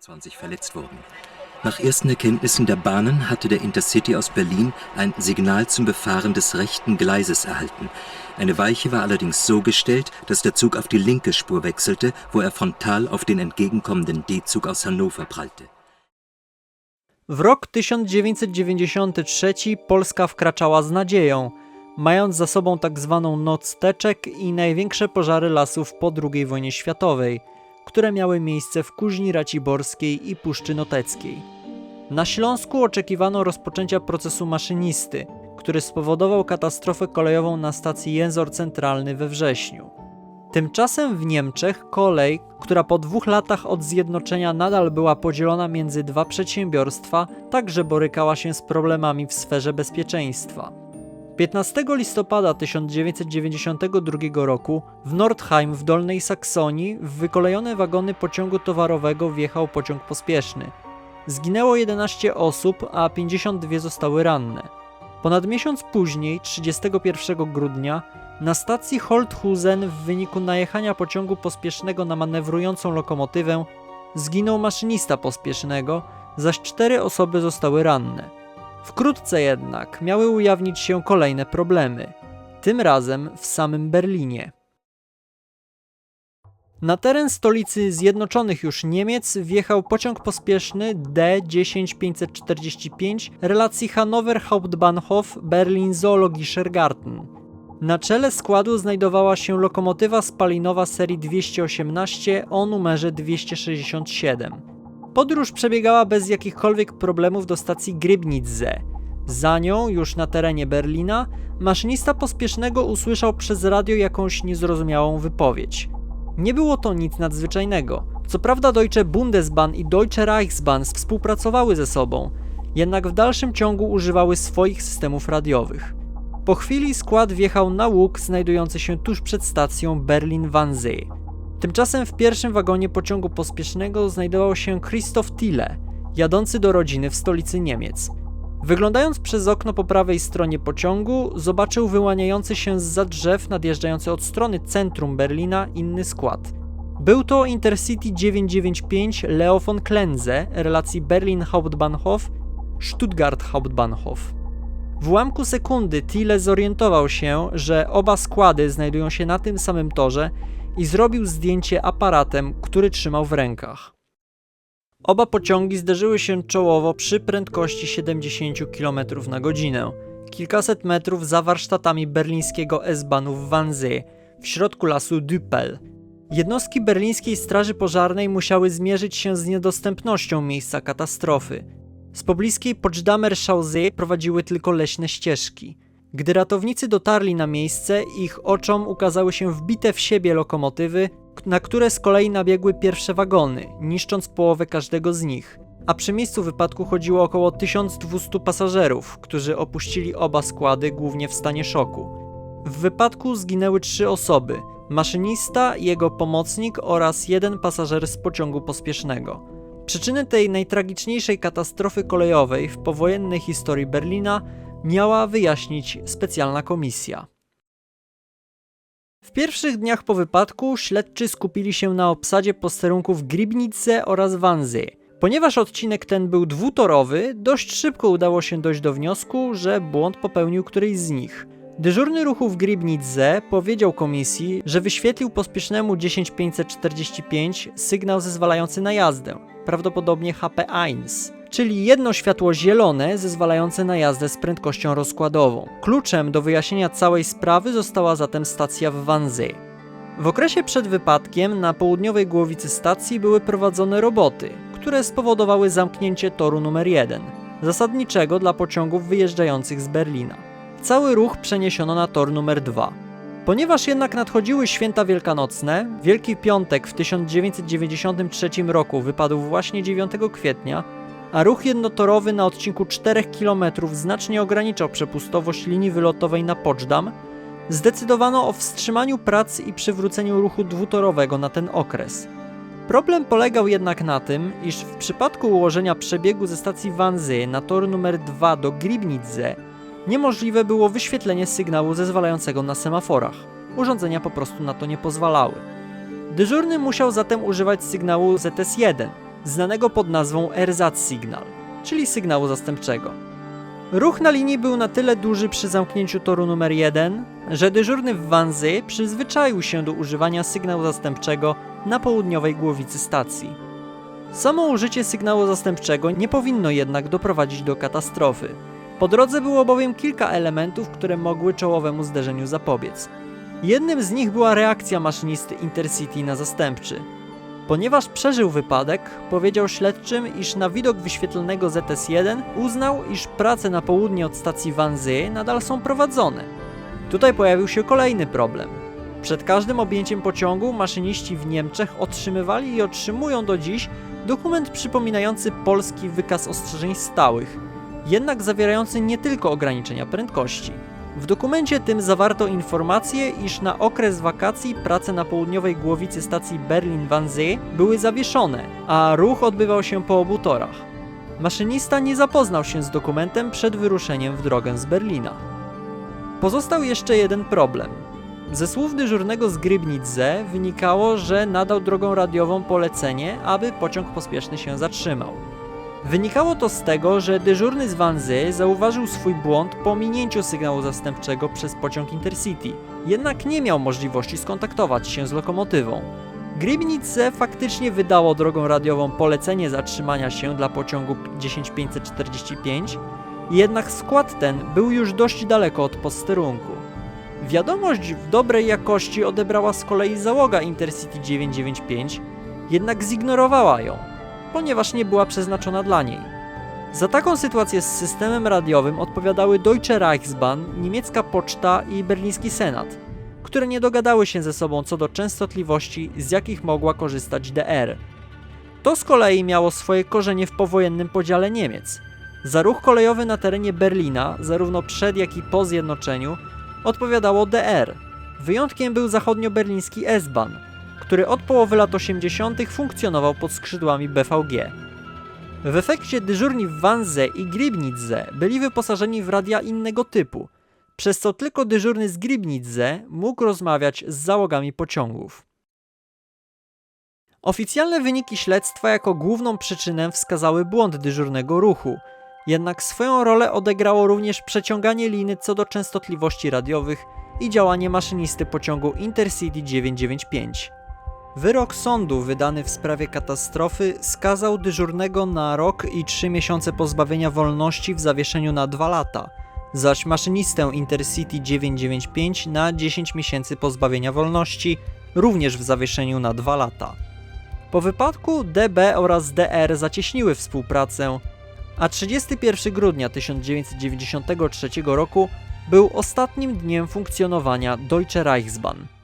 20 verletzt wurden. Nach ersten Erkenntnissen der Bahnen hatte der Intercity aus Berlin ein Signal zum Befahren des rechten Gleises erhalten. Eine Weiche war allerdings so gestellt, dass der Zug auf die linke Spur wechselte, wo er frontal auf den entgegenkommenden D-Zug aus Hannover prallte. W rok 1993 Polska wkraczała z nadzieją, mając za sobą tak zwaną Noc Teczek i największe pożary lasów po II wojnie światowej, które miały miejsce w Kuźni Raciborskiej i Puszczy Noteckiej. Na Śląsku oczekiwano rozpoczęcia procesu maszynisty, który spowodował katastrofę kolejową na stacji Jęzor Centralny we wrześniu. Tymczasem w Niemczech kolej, która po dwóch latach od zjednoczenia nadal była podzielona między dwa przedsiębiorstwa, także borykała się z problemami w sferze bezpieczeństwa. 15 listopada 1992 roku w Nordheim w Dolnej Saksonii w wykolejone wagony pociągu towarowego wjechał pociąg pospieszny. Zginęło 11 osób, a 52 zostały ranne. Ponad miesiąc później, 31 grudnia, na stacji Holthusen w wyniku najechania pociągu pospiesznego na manewrującą lokomotywę zginął maszynista pospiesznego, zaś cztery osoby zostały ranne. Wkrótce jednak miały ujawnić się kolejne problemy, tym razem w samym Berlinie. Na teren stolicy Zjednoczonych już Niemiec wjechał pociąg pospieszny D10545 relacji Hannover Hauptbahnhof Berlin Zoologischer Garten. Na czele składu znajdowała się lokomotywa spalinowa serii 218 o numerze 267. Podróż przebiegała bez jakichkolwiek problemów do stacji Gribnitze. Za nią, już na terenie Berlina, maszynista pospiesznego usłyszał przez radio jakąś niezrozumiałą wypowiedź. Nie było to nic nadzwyczajnego. Co prawda Deutsche Bundesbahn i Deutsche Reichsbahn współpracowały ze sobą, jednak w dalszym ciągu używały swoich systemów radiowych. Po chwili skład wjechał na łuk znajdujący się tuż przed stacją Berlin-Wannsee. Tymczasem w pierwszym wagonie pociągu pospiesznego znajdował się Christoph Thiele, jadący do rodziny w stolicy Niemiec. Wyglądając przez okno po prawej stronie pociągu, zobaczył wyłaniający się z drzew nadjeżdżający od strony centrum Berlina inny skład. Był to Intercity 995 Leo von Klenze relacji Berlin Hauptbahnhof Stuttgart Hauptbahnhof. W ułamku sekundy Thiele zorientował się, że oba składy znajdują się na tym samym torze i zrobił zdjęcie aparatem, który trzymał w rękach. Oba pociągi zderzyły się czołowo przy prędkości 70 km na godzinę, kilkaset metrów za warsztatami berlińskiego S-Bahnu w Wannsee, w środku lasu Düppel. Jednostki berlińskiej straży pożarnej musiały zmierzyć się z niedostępnością miejsca katastrofy. Z pobliskiej Potsdamer Chaussee prowadziły tylko leśne ścieżki. Gdy ratownicy dotarli na miejsce, ich oczom ukazały się wbite w siebie lokomotywy, na które z kolei nabiegły pierwsze wagony, niszcząc połowę każdego z nich. A przy miejscu wypadku chodziło około 1200 pasażerów, którzy opuścili oba składy głównie w stanie szoku. W wypadku zginęły trzy osoby: maszynista, jego pomocnik oraz jeden pasażer z pociągu pospiesznego. Przyczyny tej najtragiczniejszej katastrofy kolejowej w powojennej historii Berlina miała wyjaśnić specjalna komisja. W pierwszych dniach po wypadku śledczy skupili się na obsadzie posterunków Gribnice oraz Wannsee. Ponieważ odcinek ten był dwutorowy, dość szybko udało się dojść do wniosku, że błąd popełnił któryś z nich. Dyżurny ruchu w Gribnitze powiedział komisji, że wyświetlił pospiesznemu 10545 sygnał zezwalający na jazdę, prawdopodobnie HP1 czyli jedno światło zielone zezwalające na jazdę z prędkością rozkładową. Kluczem do wyjaśnienia całej sprawy została zatem stacja w Wannsee. W okresie przed wypadkiem na południowej głowicy stacji były prowadzone roboty, które spowodowały zamknięcie toru numer 1, zasadniczego dla pociągów wyjeżdżających z Berlina. Cały ruch przeniesiono na tor numer 2. Ponieważ jednak nadchodziły święta wielkanocne, Wielki Piątek w 1993 roku wypadł właśnie 9 kwietnia, a ruch jednotorowy na odcinku 4 km znacznie ograniczał przepustowość linii wylotowej na Poczdam, zdecydowano o wstrzymaniu prac i przywróceniu ruchu dwutorowego na ten okres. Problem polegał jednak na tym, iż w przypadku ułożenia przebiegu ze stacji Wannsee na tor numer 2 do Gribnitze niemożliwe było wyświetlenie sygnału zezwalającego na semaforach. Urządzenia po prostu na to nie pozwalały. Dyżurny musiał zatem używać sygnału ZS1, znanego pod nazwą Ersatzsignal, czyli sygnału zastępczego. Ruch na linii był na tyle duży przy zamknięciu toru numer 1, że dyżurny w Wanzy przyzwyczaił się do używania sygnału zastępczego na południowej głowicy stacji. Samo użycie sygnału zastępczego nie powinno jednak doprowadzić do katastrofy. Po drodze było bowiem kilka elementów, które mogły czołowemu zderzeniu zapobiec. Jednym z nich była reakcja maszynisty Intercity na zastępczy. Ponieważ przeżył wypadek, powiedział śledczym, iż na widok wyświetlonego ZS-1 uznał, iż prace na południe od stacji Wanzy nadal są prowadzone. Tutaj pojawił się kolejny problem. Przed każdym objęciem pociągu maszyniści w Niemczech otrzymywali i otrzymują do dziś dokument przypominający polski wykaz ostrzeżeń stałych, jednak zawierający nie tylko ograniczenia prędkości. W dokumencie tym zawarto informację, iż na okres wakacji prace na południowej głowicy stacji Berlin-Wannsee były zawieszone, a ruch odbywał się po obu torach. Maszynista nie zapoznał się z dokumentem przed wyruszeniem w drogę z Berlina. Pozostał jeszcze jeden problem. Ze słów dyżurnego z Grybnidze wynikało, że nadał drogą radiową polecenie, aby pociąg pospieszny się zatrzymał. Wynikało to z tego, że dyżurny z Wanzy zauważył swój błąd po minięciu sygnału zastępczego przez pociąg Intercity, jednak nie miał możliwości skontaktować się z lokomotywą. Grybnice faktycznie wydało drogą radiową polecenie zatrzymania się dla pociągu 10545, jednak skład ten był już dość daleko od posterunku. Wiadomość w dobrej jakości odebrała z kolei załoga Intercity 995, jednak zignorowała ją, ponieważ nie była przeznaczona dla niej. Za taką sytuację z systemem radiowym odpowiadały Deutsche Reichsbahn, niemiecka poczta i berliński senat, które nie dogadały się ze sobą co do częstotliwości, z jakich mogła korzystać DR. To z kolei miało swoje korzenie w powojennym podziale Niemiec. Za ruch kolejowy na terenie Berlina, zarówno przed jak i po zjednoczeniu, odpowiadało DR. Wyjątkiem był zachodnioberliński S-Bahn, który od połowy lat 80. funkcjonował pod skrzydłami BVG. W efekcie dyżurni w Wanze i Gribnidze byli wyposażeni w radia innego typu, przez co tylko dyżurny z Gribnidze mógł rozmawiać z załogami pociągów. Oficjalne wyniki śledztwa jako główną przyczynę wskazały błąd dyżurnego ruchu, jednak swoją rolę odegrało również przeciąganie liny co do częstotliwości radiowych i działanie maszynisty pociągu Intercity 995. Wyrok sądu wydany w sprawie katastrofy skazał dyżurnego na rok i trzy miesiące pozbawienia wolności w zawieszeniu na dwa lata, zaś maszynistę Intercity 995 na 10 miesięcy pozbawienia wolności, również w zawieszeniu na dwa lata. Po wypadku DB oraz DR zacieśniły współpracę, a 31 grudnia 1993 roku był ostatnim dniem funkcjonowania Deutsche Reichsbahn.